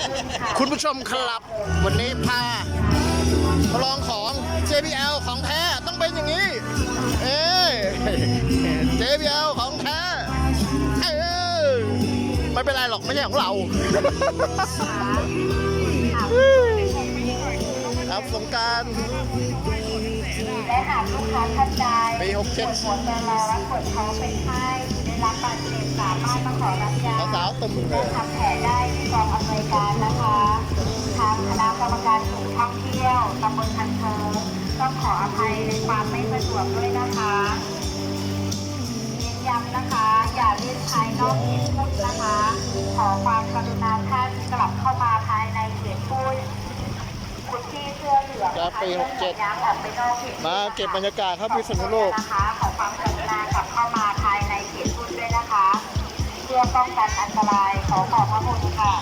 ขึ้นค่ะคุณผู้ชมครับ วันนี้พามาลองของ JBL ของแท้ต้องเป็นอย่างนี้ เอ้ย JBL ของแท้เออไม่เป็นไรหรอกไม่ใช่ของเรา ครับสงกรารและหากลูกค้าท่านใดปี67ปวดหัวจะร้อนปวดท้องเป็นไข้ ได้รับบาดเจ็บสามารถมาขอรับยาสาวๆตุ่มเพื่อทำแผลได้ที่กองอำนวยการนะคะทางคณะกรรมการศูนย์ท่องเที่ยวตำบลพันเทิงต้องขออภัยในความไม่สะดวกด้วยนะคะเน้นย้ำนะคะ อย่าเล่นภายนอกเขตพุทธนะคะ ขอความกรุณาท่านกลับเข้ามาภายในเขตพุทธคุณที่เสื้อเหลืองครับปีนะคะ67ย้ำออกไปนอกเขตพุทธมาเก็บบรรยากาศครับพิษณุโลกนะคะขอความกรุณากลับเข้า พื่อป้องกันอันตรายขอขอบพระคุณค่ะ